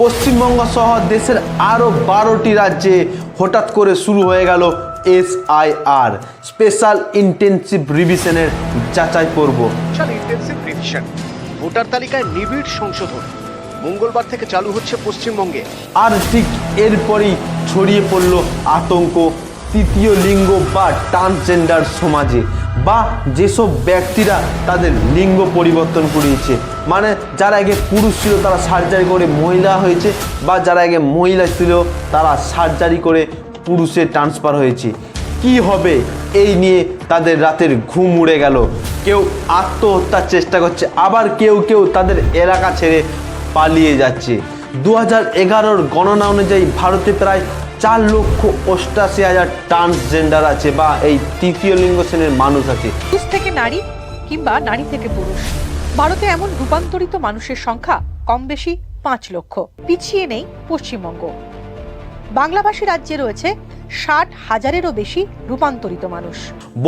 পশ্চিমবঙ্গ সহ দেশের আরও বারোটি রাজ্যে হঠাৎ করে শুরু হয়ে গেল এসআইআর স্পেশাল ইন্টেনসিভ রিভিশনের যাচাই পর্ব। স্পেশাল ইন্টেন্সিভ রিভিশন ভোটার তালিকায় নিবিড় সংশোধন। মঙ্গলবার থেকে চালু হচ্ছে পশ্চিমবঙ্গে। আর ঠিক এরপরই ছড়িয়ে পড়ল আতঙ্ক তৃতীয় লিঙ্গ বা ট্রান্সজেন্ডার সমাজে। বা যেসব ব্যক্তিরা তাদের লিঙ্গ পরিবর্তন করিয়েছে মানে যারা আগে পুরুষ ছিল তারা সার্জারি করে মহিলা হয়েছে বা যারা আগে মহিলা ছিল তারা সার্জারি করে পুরুষে ট্রান্সফার হয়েছে। কি হবে? এই নিয়ে তাদের রাতের ঘুম উড়ে গেল। কেউ আত্মহত্যার চেষ্টা করছে, আবার কেউ কেউ তাদের এলাকা ছেড়ে পালিয়ে যাচ্ছে। দু হাজার গণনা অনুযায়ী ভারতে প্রায় চার লক্ষ অষ্টাশি হাজার ট্রান্সজেন্ডার আছে বা এই তৃতীয় লিঙ্গ শ্রেণির মানুষ আছে। পুরুষ থেকে নারী কিংবা নারী থেকে পুরুষ। ভারতে এমন রূপান্তরিত মানুষের সংখ্যা কম বেশি পাঁচ লক্ষ। পিছিয়ে নেই পশ্চিমবঙ্গ। বাংলাভাষী রাজ্যে রয়েছে ষাট হাজারেরও বেশি রূপান্তরিত মানুষ।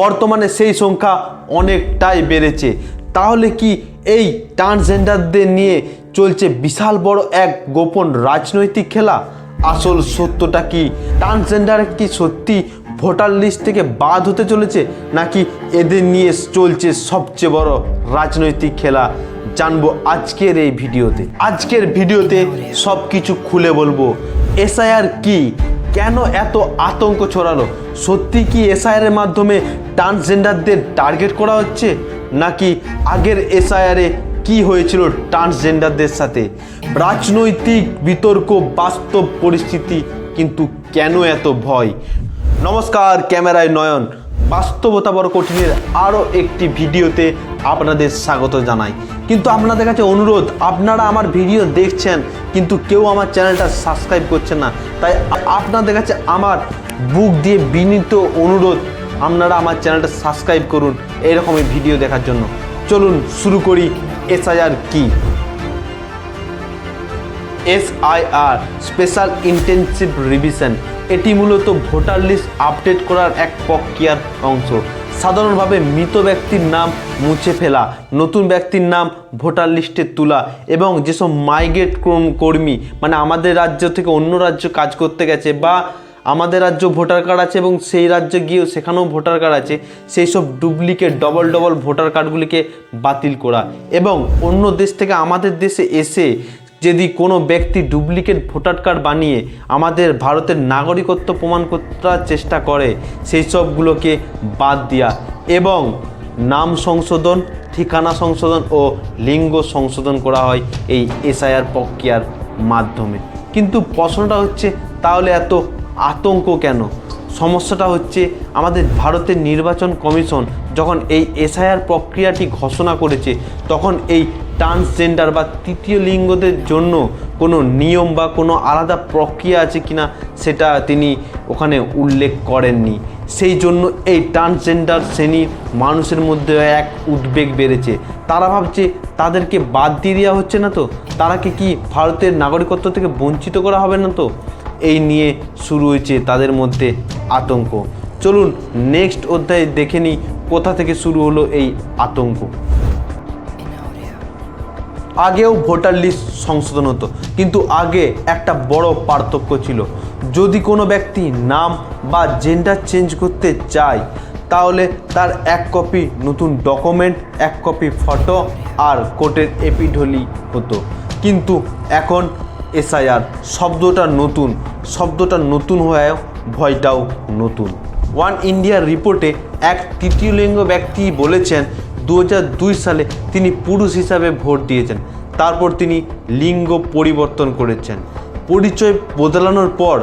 বর্তমানে সেই সংখ্যা অনেকটাই বেড়েছে। তাহলে কি এই ট্রান্সজেন্ডারদের নিয়ে চলছে বিশাল বড় এক গোপন রাজনৈতিক খেলা? আসল সত্যটা কি? ট্রান্সজেন্ডার কি সত্যি? ভোটার লিস্ট থেকে বাদ হতে চলেছে? নাকি এদের নিয়ে চলছে সবচেয়ে বড় রাজনৈতিক খেলা? জানব আজকের এই ভিডিওতে। আজকের ভিডিওতে সব কিছু খুলে বলব। এসআইআর কি? কেন এত আতঙ্ক ছড়ালো? সত্যি কি এসআইআর এর মাধ্যমে ট্রান্সজেন্ডারদের টার্গেট করা হচ্ছে? নাকি আগের এসআইআরে কি হয়েছিল ট্রান্সজেন্ডারদের সাথে? রাজনৈতিক বিতর্ক, বাস্তব পরিস্থিতি কিন্তু কেন এত ভয়? নমস্কার, ক্যামেরায় নয়ন। বাস্তবতা বড় কঠিনের আরও একটি ভিডিওতে আপনাদের স্বাগত জানাই। কিন্তু আপনাদের কাছে অনুরোধ, আপনারা আমার ভিডিও দেখছেন, কিন্তু কেউ আমার চ্যানেলটা সাবস্ক্রাইব করছেন না। তাই আপনাদের কাছে আমার বুক দিয়ে বিনীত অনুরোধ, আপনারা আমার চ্যানেলটা সাবস্ক্রাইব করুন, এরকমই ভিডিও দেখার জন্য। চলুন শুরু করি এসআইআর কি? এসআইআর স্পেশাল ইন্টেনসিভ রিভিশন এটি মূলত ভোটার লিস্ট আপডেট করার এক প্রক্রিয়ার অংশ। সাধারণভাবে মৃত ব্যক্তির নাম মুছে ফেলা, নতুন ব্যক্তির নাম ভোটার লিস্টে তোলা এবং যেসব মাইগ্রেট কর্মী মানে আমাদের রাজ্য থেকে অন্য রাজ্য কাজ করতে গেছে বা আমাদের রাজ্য ভোটার কার্ড আছে এবং সেই রাজ্যে গিয়েও সেখানেও ভোটার কার্ড আছে। সেই সব ডুপ্লিকেট, ডবল ডবল ভোটার কার্ডগুলিকে বাতিল করা। এবং অন্য দেশ থেকে আমাদের দেশে এসে যদি কোনো ব্যক্তি ডুপ্লিকেট ভোটার কার্ড বানিয়ে আমাদের ভারতের নাগরিকত্ব প্রমাণ করার চেষ্টা করে, সেই সবগুলোকে বাদ দেওয়া এবং নাম সংশোধন, ঠিকানা সংশোধন ও লিঙ্গ সংশোধন করা হয় এই এসআইআর প্রক্রিয়ার মাধ্যমে। কিন্তু প্রশ্নটা হচ্ছে, তাহলে এত আতঙ্ক কেন? সমস্যাটা হচ্ছে আমাদের ভারতের নির্বাচন কমিশন যখন এই এসআইআর প্রক্রিয়াটি ঘোষণা করেছে, তখন এই ট্রান্সজেন্ডার বা তৃতীয় লিঙ্গদের জন্য কোনো নিয়ম বা কোনো আলাদা প্রক্রিয়া আছে কিনা সেটা তিনি ওখানে উল্লেখ করেননি। সেই জন্য এই ট্রান্সজেন্ডার শ্রেণির মানুষের মধ্যে এক উদ্বেগ বেড়েছে। তারা ভাবছে, তাদেরকে বাদ দিয়ে দেওয়া হচ্ছে না তো? তারাকে কি ভারতের নাগরিকত্ব থেকে বঞ্চিত করা হবে না তো? এই নিয়ে শুরু হয়েছে তাদের মধ্যে আতঙ্ক। চলুন নেক্সট অধ্যায়ে দেখে নিই কোথা থেকে শুরু হলো এই আতঙ্ক। আগেও ভোটার লিস্ট সংশোধন হতো, কিন্তু আগে একটা বড় পার্থক্য ছিল। যদি কোনো ব্যক্তি নাম বা জেন্ডার চেঞ্জ করতে চায়, তাহলে তার এক কপি নতুন ডকুমেন্ট এক কপি ফটো আর কোর্টের এপিঢলি হতো। কিন্তু এখন এসআইআর শব্দটা নতুন শব্দটা নতুন হয়েও ভয়টাও নতুন। ওয়ান ইন্ডিয়ার রিপোর্টে এক তৃতীয় লিঙ্গ ব্যক্তি বলেছেন দু হাজার দুই সালে তিনি পুরুষ হিসাবে ভোট দিয়েছেন, তারপর তিনি লিঙ্গ পরিবর্তন করেছেন। পরিচয় বদলানোর পর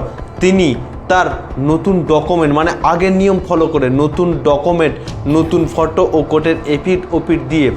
তিনি তার নতুন ডকুমেন্ট মানে আগের নিয়ম ফলো করে নতুন ডকুমেন্ট নতুন ফটো ও কোর্টের এপিট ওপিট দিয়ে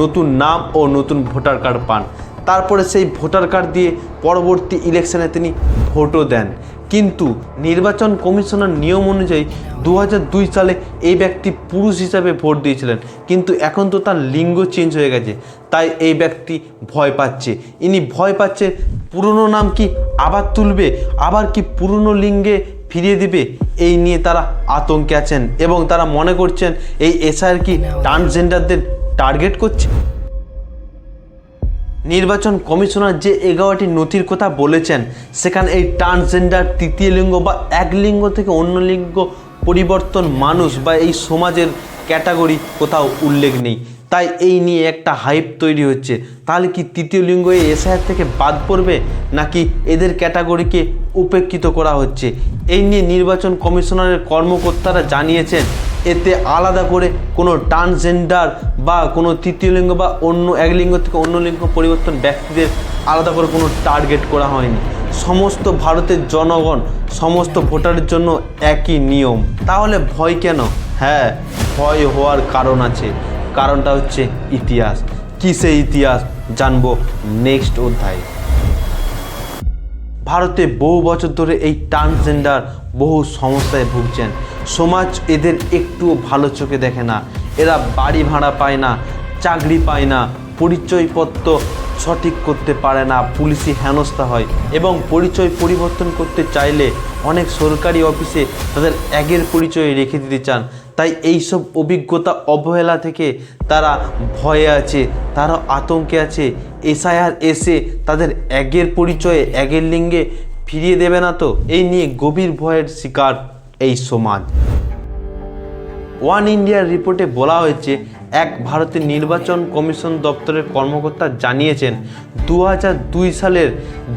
নতুন নাম ও নতুন ভোটার কার্ড পান। তারপরে সেই ভোটার কার্ড দিয়ে পরবর্তী ইলেকশনে তিনি ভোটও দেন। কিন্তু নির্বাচন কমিশনের নিয়ম অনুযায়ী দু হাজার দুই সালে এই ব্যক্তি পুরুষ হিসাবে ভোট দিয়েছিলেন। কিন্তু এখন তো তার লিঙ্গ চেঞ্জ হয়ে গেছে, তাই এই ব্যক্তি ভয় পাচ্ছে। ইনি ভয় পাচ্ছে, পুরনো নাম কি আবার তুলবে, আবার কি পুরনো লিঙ্গে ফিরিয়ে দিবে? এই নিয়ে তারা আতঙ্কে আছেন এবং তারা মনে করছেন, এই এসআর কি ট্রান্সজেন্ডারদের টার্গেট করছে? নির্বাচন কমিশনার যে এগারোটি নথির কথা বলেছেন, সেখানে এই ট্রান্সজেন্ডার তৃতীয় লিঙ্গ বা এক লিঙ্গ থেকে অন্য লিঙ্গ পরিবর্তন মানুষ বা এই সমাজের ক্যাটাগরি কোথাও উল্লেখ নেই। তাই এই নিয়ে একটা হাইপ তৈরি হচ্ছে। তাহলে কি তৃতীয় লিঙ্গ এই এসআইআর থেকে বাদ পড়বে, নাকি এদের ক্যাটাগরিকে উপেক্ষিত করা হচ্ছে? এই নিয়ে নির্বাচন কমিশনারের কর্মকর্তারা জানিয়েছেন এতে আলাদা করে কোনো ট্রান্সজেন্ডার বা কোনো তৃতীয় লিঙ্গ বা অন্য এক লিঙ্গ থেকে অন্য লিঙ্গ পরিবর্তন ব্যক্তিদের আলাদা করে কোনো টার্গেট করা হয়নি। সমস্ত ভারতের জনগণ, সমস্ত ভোটারের জন্য একই নিয়ম। তাহলে ভয় কেন? হ্যাঁ ভয় হওয়ার কারণ আছে। কারণটা হচ্ছে ইতিহাস। কী সেই ইতিহাস? জানব নেক্সট অধ্যায়ে। ভারতে বহু বছর ধরে এই ট্রান্সজেন্ডার বহু সমস্যায় ভুগছেন। সমাজ এদের একটুও ভালো চোখে দেখে না। এরা বাড়ি ভাড়া পায় না, চাকরি পায় না, পরিচয়পত্র সঠিক করতে পারে না, পুলিশি হেনস্থা হয় এবং পরিচয় পরিবর্তন করতে চাইলে অনেক সরকারি অফিসে তাদের এগের পরিচয় রেখে দিতে চান। তাই এই সব অভিজ্ঞতা অবহেলা থেকে তারা ভয়ে আছে, তারা আতঙ্কে আছে। এসআইআর এসে তাদের একের পরিচয়ে, একের লিঙ্গে ফিরিয়ে দেবে না তো? এই নিয়ে গভীর ভয়ের শিকার এই সমাজ। ওয়ান ইন্ডিয়ার রিপোর্টে বলা হয়েছে, এক ভারতের নির্বাচন কমিশন দপ্তরের কর্মকর্তা জানিয়েছেন দু সালের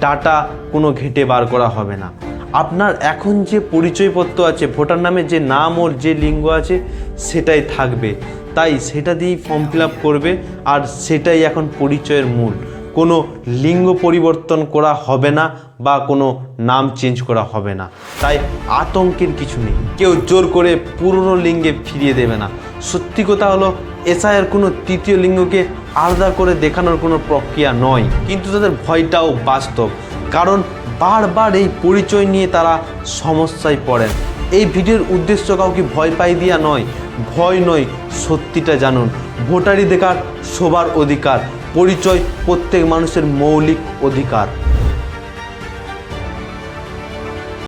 ডাটা কোনো ঘেটে বার করা হবে না। আপনার এখন যে পরিচয়পত্র আছে, ভোটার নামে যে নাম ওর যে লিঙ্গ আছে, সেটাই থাকবে। তাই সেটা দিয়েই ফর্ম ফিল আপ করবে, আর সেটাই এখন পরিচয়ের মূল। কোনো লিঙ্গ পরিবর্তন করা হবে না বা কোনো নাম চেঞ্জ করা হবে না। তাই আতঙ্কের কিছু নেই। কেউ জোর করে পুরনো লিঙ্গে ফিরিয়ে দেবে না। সত্যি কথা হলো এসআইয়ের কোনো তৃতীয় লিঙ্গকে আলাদা করে দেখানোর কোনো প্রক্রিয়া নয়। কিন্তু তাদের ভয়টাও বাস্তব। কারণ বারবার এই পরিচয় নিয়ে তারা সমস্যায় পড়েন। এই ভিডিওর উদ্দেশ্য কাউকে ভয় পাই দিয়া নয়, ভয় নয়, সত্যিটা জানুন। ভোটারি দেখার সবার অধিকার, পরিচয় প্রত্যেক মানুষের মৌলিক অধিকার।